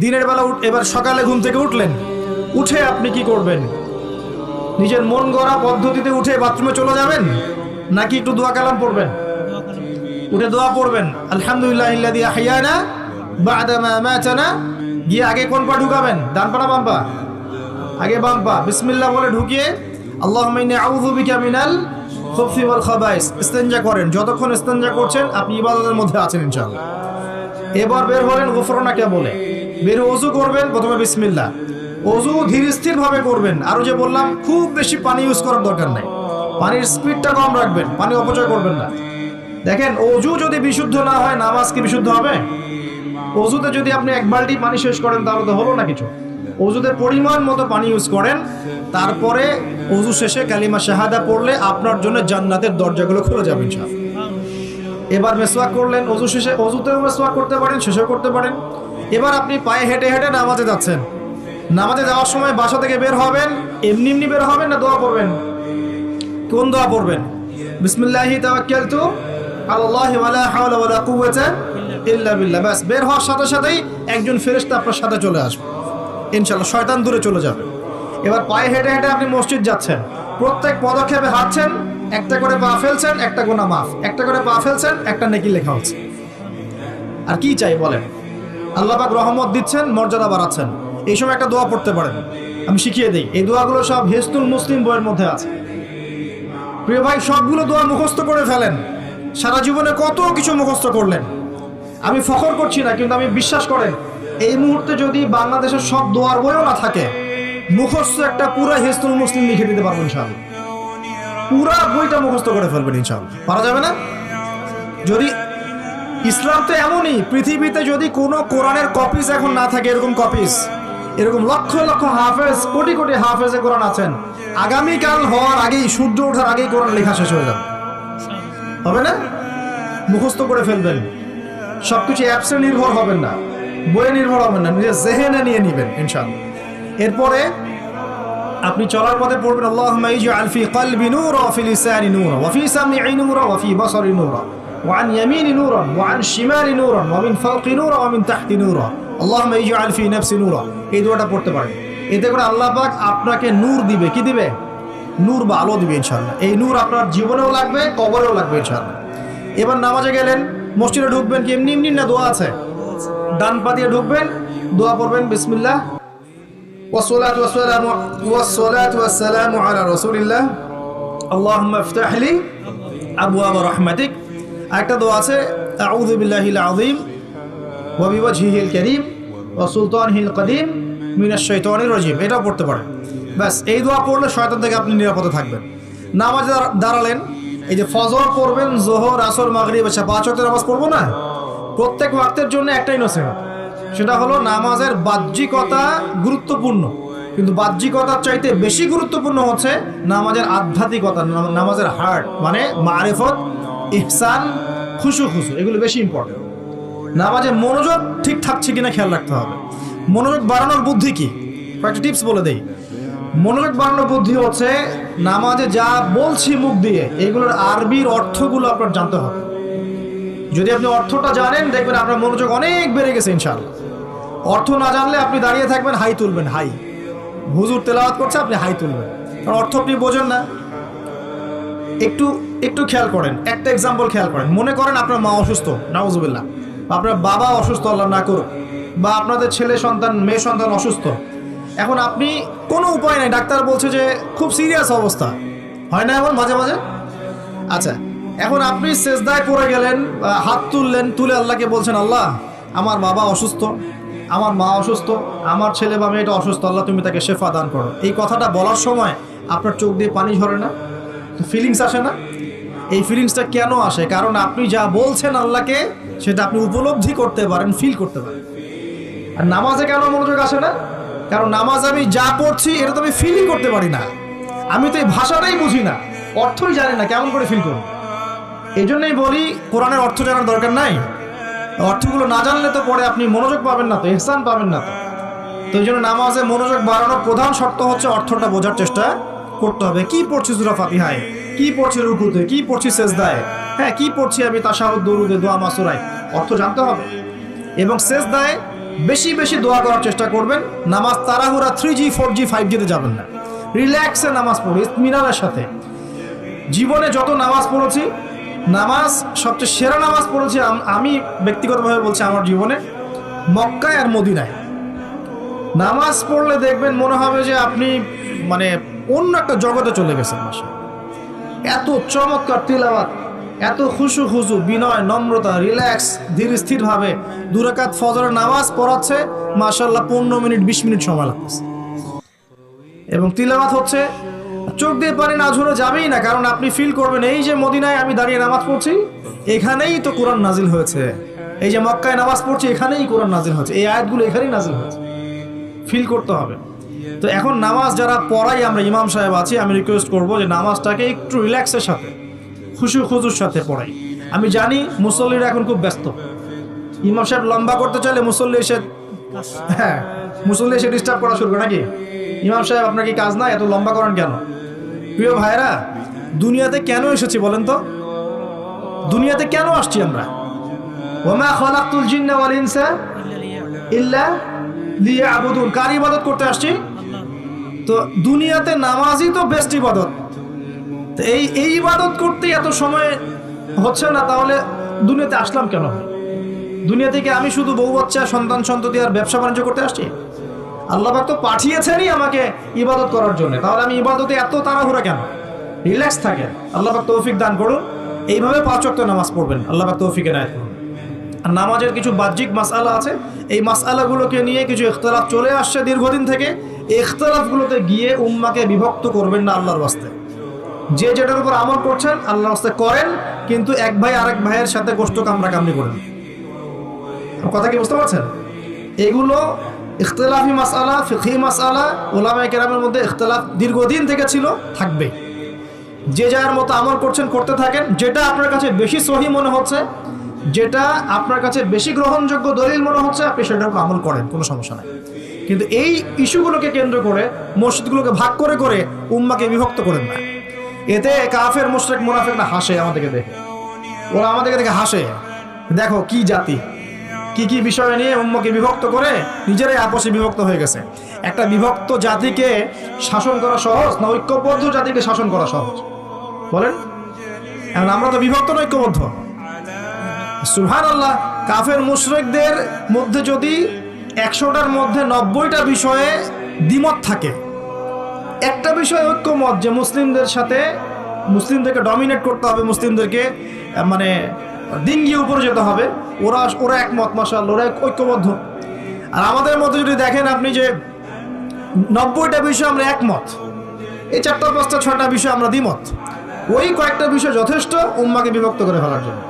দিনের বেলা এবার সকালে ঘুম থেকে উঠলেন। উঠে আপনি কি করবেন? নিজের মন গড়া পদ্ধতিতে উঠে বাথরুমে চলে যাবেন? নাকি একটু দোয়া কালাম পড়বেন? উঠে দোয়া পড়বেন। আলহামদুলিল্লাহ গিয়ে আগে কোন পা ঢুকাবেন? ডান পা না বাম পা? আগে বাম পা। বিসমিল্লাহ বলে ঢুকিয়ে বিকা মিনাল ওয়াল খাবাইস। ইস্তেনজা করেন। যতক্ষণ ইস্তেনজা করছেন, আপনি ইবাদতের মধ্যে আছেন ইনশাআল্লাহ। এবার বের হলেন গুফরানাকে বলে। বের অজু করবেন, প্রথমে বিসমিল্লাহ। অজু ধীর স্থির ভাবে করবেন। আরও যে বললাম, খুব বেশি পানি ইউজ করার দরকার নাই। পানির স্পিডটা কম রাখবেন, পানি অপচয় করবেন না। দেখেন অজু যদি বিশুদ্ধ না হয়, নামাজ কি বিশুদ্ধ হবে? অজুতে যদি আপনি এক বালতি পানি শেষ করেন, তাহলে তো হলো না কিছু। অজুতে পরিমাণ মতো পানি ইউজ করেন, তারপরে অজু শেষে কালিমা শাহাদা পড়লে আপনার জন্য জান্নাতের দরজাগুলো খুলে যাবে এবার মেসওয়াক করলেন অজু শেষে অজুতেও মেসওয়াক করতে পারেন, শেষেও করতে পারেন। এবার আপনি পায়ে হেঁটে হেঁটে নামাজে যাচ্ছেন। নামাজে যাওয়ার সময় বাসা থেকে বের হবেন, এমনি এমনি বের হবেন না দোয়া পড়বেন? কোন দোয়া পড়বেন? বিসমিল্লাহি তাওয়াক্কালতু আলাল্লাহি ওয়ালা হাওলা ওয়ালা কুওয়াতা ইল্লা বিল্লাহ। বাস বের হওয়ার সাথে সাথেই একজন ফেরেশতা আপনার সাথে চলে আসবে। ইনশাআল্লাহ, শয়তান দূরে চলে যাবে। এবার পায়ে হেঁটে হেঁটে আপনি মসজিদ যাচ্ছেন। প্রত্যেক পদক্ষেপে হাঁটছেন, একটা করে পা ফেলছেন, একটা গোনা মাফ। একটা করে পা ফেলছেন, একটা নেকি লেখা হচ্ছে। আর কি চাই বলেন? আল্লাহ পাক রহমত দিচ্ছেন, মর্যাদা বাড়াচ্ছেন। এই সময় একটা দোয়া পড়তে পারেন। আমি শিখিয়ে দিই, এই দোয়াগুলো সব হেস্তুল মুসলিম বইয়ের মধ্যে আছে। প্রিয় ভাই, সবগুলো দোয়া মুখস্থ করে ফেলেন। সারা জীবনে কত কিছু মুখস্থ করলেন। আমি ফখর করছি না, কিন্তু আমি বিশ্বাস করেন, এই মুহূর্তে যদি বাংলাদেশের সব দোয়ার বইও না থাকে, মুখস্থ একটা পুরো হিস্তুল মুসলিম লিখে দিতে পারব ইনশাআল্লাহ। পুরা বইটা মুখস্থ করে ফেলবেন ইনশাআল্লাহ। পারা যাবে না? যদি ইসলাম তো এমনই, পৃথিবীতে যদি কোনো কোরআনের কপিস এখন না থাকে, এরকম কপিস এরকম লক্ষ লক্ষ হাফেজ, কোটি কোটি হাফেজে কোরআন আছেন। আগামীকাল হওয়ার আগেই, সূর্য ওঠার আগেই কোরআন লেখা শেষ হয়ে যাবে। হবে না? মুখস্থ করে ফেলবেন। সবকিছু অ্যাপসে নির্ভর হবেন না। বইয়ে নির্ভর হবেন না। নিজের জেহেনে নিয়ে নেবেন, ইনশাআল্লাহ। এরপরে আপনি চলার পথে পড়বেন, আল্লাহুম্মা ইজআল ফি কলবি নূরা ওয়া ফি নূরা ওয়া ফি সামঈ নূরা ওয়া বাসারি নূরা। ওয়া আন ইয়ামিনি নূরা ওয়া আন শিমালি নূরা ওয়া মিন ফাওকি নূরা ওয়া মিন তাহতি নূরা আল্লাহুম্মা ইজআল ফি নাফসি নূরা এই দোয়াটা পড়তে পারেন এতে করে আল্লাহ পাক আপনাকে নূর দিবে কি দিবে নূর বা আলো দিবে ইনশাআল্লাহ এই নূর আপনার জীবনেও লাগবে কবরেও লাগবে ইনশাআল্লাহ এবার নামাজে গেলেন মসজিদে ঢুকবেন কি এমনি এমনি না দোয়া আছে ডান পা দিয়ে ঢুকবেন দোয়া পড়বেন বিসমিল্লাহ والصلاة والسلام والصلاة والسلام على رسول الله اللهم افتح لي أبواب رحمتك একটা দোয়া আছে, আউযু বিল্লাহিল আযীম ওয়া বিওয়াজহিল ও সুলতান হিল কদীম মিনাস শাইতানির রাজীম। এটাও পড়তে পারেন। ব্যাস, এই দোয়া পড়লে শয়তান থেকে আপনি নিরাপদে থাকবেন। নামাজে দাঁড়ালেন, এই যে ফজর পড়বেন, জোহর, আসর, মাগরিব আচ্ছা পাঁচ ওয়াক্তের নামাজ পড়ব না? প্রত্যেক ওয়াক্তের জন্য একটাই নসিহত। সেটা হলো নামাজের বাহ্যিকতা গুরুত্বপূর্ণ। কিন্তু বাহ্যিকতার চাইতে বেশি গুরুত্বপূর্ণ হচ্ছে নামাজের আধ্যাত্মিকতা, নামাজের হার্ট মানে মারেফত ইহসান, খুশু খুশু, এগুলো বেশি ইম্পর্টেন্ট নামাজে মনোযোগ ঠিক থাকছে কিনা খেয়াল রাখতে হবে। মনোযোগ বাড়ানোর বুদ্ধি কি? কয়েকটা টিপস বলে দেই। মনোযোগ বাড়ানোর বুদ্ধি হচ্ছে, নামাজে যা বলছি মুখ দিয়ে, এগুলোর আরবির অর্থগুলো আপনার জানতে হবে। যদি আপনি অর্থটা জানেন, দেখবেন আপনার মনোযোগ অনেক বেড়ে গেছে, ইনশাআল্লাহ। অর্থ না জানলে আপনি দাঁড়িয়ে থাকবেন, হাই তুলবেন, হাই। হুজুর তেলাওয়াত করছে, আপনি হাই তুলবেন। কারণ অর্থ আপনি বোঝেন না। একটু একটু খেয়াল করেন, একটা এক্সাম্পল খেয়াল করেন। মনে করেন আপনার মা অসুস্থ, নাউজুবিল্লাহ। আপনার বাবা অসুস্থ, আল্লাহ না করুক। বা আপনাদের ছেলে সন্তান, মেয়ে সন্তান অসুস্থ। এখন আপনি কোনো উপায় নেই, ডাক্তার বলছে যে খুব সিরিয়াস অবস্থা। হয় না এমন মাঝে মাঝে? আচ্ছা এখন আপনি সেজদায় পড়ে গেলেন হাত তুললেন, তুলে আল্লাহকে বলছেন, আল্লাহ, আমার বাবা অসুস্থ, আমার মা অসুস্থ, আমার ছেলে বা মেয়েটা অসুস্থ, আল্লাহ তুমি তাকে শেফা দান করো। এই কথাটা বলার সময় আপনার চোখ দিয়ে পানি ঝরে না? ফিলিংস আসে না? এই ফিলিংসটা কেন আসে? কারণ আপনি যা বলছেন আল্লাহকে, সেটা আপনি উপলব্ধি করতে পারেন ফিল করতে পারেন। আর নামাজে কেন মনোযোগ আসে না? কারণ নামাজ আমি যা পড়ছি, এটা তো আমি ফিলই করতে পারি না। আমি তো এই ভাষাটাই বুঝি না। অর্থই জানি না, কেমন করে ফিল করব? এই জন্যই বলি, কোরআনের অর্থ জানার দরকার নাই। অর্থগুলো না জানলে তো পরে আপনি মনোযোগ পাবেন না তো ইহসান পাবেন না তো। তো এই জন্য নামাজে মনোযোগ বাড়ানোর প্রধান শর্ত হচ্ছে অর্থটা বোঝার চেষ্টা করতে হবে। কি পড়ছি সুরা ফাতিহায়? কি পড়ছি রুকুতে? কি পড়ছি সেজদায়? হ্যাঁ কি পড়ছি আমি তাশাহুদ, দরুদে, দোয়া, মাসুরায়? অর্থ জানতে হবে। এবং সেজদায় বেশি বেশি দোয়া করার চেষ্টা করবেন। নামাজ তাড়াহুড়া three G four G five জিতে যাবেন না। রিল্যাক্সে নামাজ পড়ি ইতমিনানের সাথে। জীবনে যত নামাজ পড়েছি, নামাজ, সবচেয়ে সেরা নামাজ পড়েছি আমি ব্যক্তিগতভাবে বলছি আমার জীবনে, মক্কায় আর মদিনায়। নামাজ পড়লে দেখবেন মনে হবে যে আপনি মানে অন্য একটা জগতে চলে গেছেন মাসে এত চমৎকার তিলাবাত এত খুশু খুশু বিনয়, নম্রতা, রিল্যাক্স, ধীর স্থির ভাবে দুরাকাত ফজরের নামাজ পড়াচ্ছে মাশাল্লাহ পনেরো মিনিট, বিশ মিনিট সময় লাগতেছে। এবং তিলাবাত হচ্ছে, চোখ দিয়ে পানি না ঝরে যাবেই না, কারণ আপনি ফিল করবেন, এই যে মদিনায় আমি দাঁড়িয়ে নামাজ পড়ছি, এখানেই তো কোরআন নাজিল হয়েছে। এই যে মক্কায় নামাজ পড়ছি, এখানেই কোরআন নাজিল হয়েছে। এই আয়াতগুলো এখানেই নাজিল হয়েছে। ফিল করতে হবে। তো এখন নামাজ যারা পড়াই আমরা ইমাম সাহেব আছি, আমি রিকোয়েস্ট করব যে নামাজটাকে একটু রিল্যাক্সের সাথে খুশি খুজুর সাথে পড়াই। আমি জানি মুসল্লিরা এখন খুব ব্যস্ত। ইমাম সাহেব লম্বা করতে চাইলে মুসল্লি এসে হ্যাঁ মুসল্লি এসে ডিস্টার্ব করা শুরু করে নাকি? ইমাম সাহেব, আপনার কি কাজ নাই? এত লম্বা করেন কেন? প্রিয় ভাইরা দুনিয়াতে কেন এসেছি বলেন তো? দুনিয়াতে কেন আসছি আমরা? ওমা খলাকুল জিন্না ওয়াল ইনসা ইল্লা লিয়াবুদুন। কার ইবাদত করতে আসছি? তো দুনিয়াতে নামাজই তো বেস্ট ইবাদত। এই এই ইবাদত করতে এত সময় হচ্ছে না, তাহলে দুনিয়াতে আসলাম কেন? দুনিয়া থেকে আমি শুধু বউ, বাচ্চা, সন্তান, সন্ততি আর ব্যবসা বাণিজ্য করতে আসছি? আল্লাহবাক তো পাঠিয়েছেনই আমাকে ইবাদত করার জন্য। তাহলে আমি ইবাদতে এত তাড়াহুড়া কেন? রিল্যাক্স থাকে আল্লাহ পাক তৌফিক দান করুন। এইভাবে পাঁচ ওয়াক্ত নামাজ পড়বেন। আল্লাহ পাক তৌফিক এনায়েত করুন। আর নামাজের কিছু বাহ্যিক মাসালা আছে। এই মাসালাগুলোকে নিয়ে কিছু ইখতলাফ চলে আসছে দীর্ঘদিন থেকে। এই গিয়ে উম্মাকে বিভক্ত করবেন না আল্লাহর বাস্তে যে যেটার উপর আমল করছেন, আল্লাহর বাস্তে করেন, কিন্তু এক ভাই আরেক ভাইয়ের সাথে গোষ্ঠ কামড়া কামড়ি করেন। কথা কি বুঝতে পারছেন? এগুলো ইখতলাফি মাসালা ফিখি মাসালা ওলামায় কেরামের মধ্যে ইখতলাফ দীর্ঘদিন থেকে ছিল, থাকবে। যে যার মতো আমল করছেন, করতে থাকেন, যেটা আপনার কাছে বেশি সহি মনে হচ্ছে, যেটা আপনার কাছে বেশি গ্রহণযোগ্য দলিল মনে হচ্ছে, আপনি সেটার উপর আমল করেন, কোনো সমস্যা নাই। কিন্তু এই ইস্যুগুলোকে কেন্দ্র করে, মসজিদগুলোকে ভাগ করে করে উম্মাকে বিভক্ত করেন না। এতে কাফের, মোশরেক, মুনাফেক না হাসে আমাদেরকে দেখে। ওরা আমাদেরকে দেখে হাসে। দেখো কি জাতি। কি কি বিষয় নিয়ে উম্মকে বিভক্ত করে নিজেরাই আপসে বিভক্ত হয়ে গেছে। একটা বিভক্ত জাতিকে শাসন করা সহজ না ঐক্যবদ্ধ জাতিকে শাসন করা সহজ? বলেন। এখন আমরা তো বিভক্ত না ঐক্যবদ্ধ। সুহান আল্লাহ কাফের, মুশরেকদের মধ্যে যদি একশোটার মধ্যে নব্বইটা বিষয়ে দ্বিমত থাকে। একটা বিষয় ঐক্যমত যে মুসলিমদের সাথে মুসলিমদেরকে ডমিনেট করতে হবে, মুসলিমদেরকে মানে দিন গিয়ে উপরে যেতে হবে। ওরা ওরা একমত মাসাল ওরা ঐক্যবদ্ধ। আর আমাদের মধ্যে যদি দেখেন আপনি যে নব্বইটা বিষয় আমরা একমত, এই চারটা, পাঁচটা ছটা বিষয় আমরা দ্বিমত। ওই কয়েকটা বিষয় যথেষ্ট, উম্মাকে বিভক্ত করে ফেলার জন্য।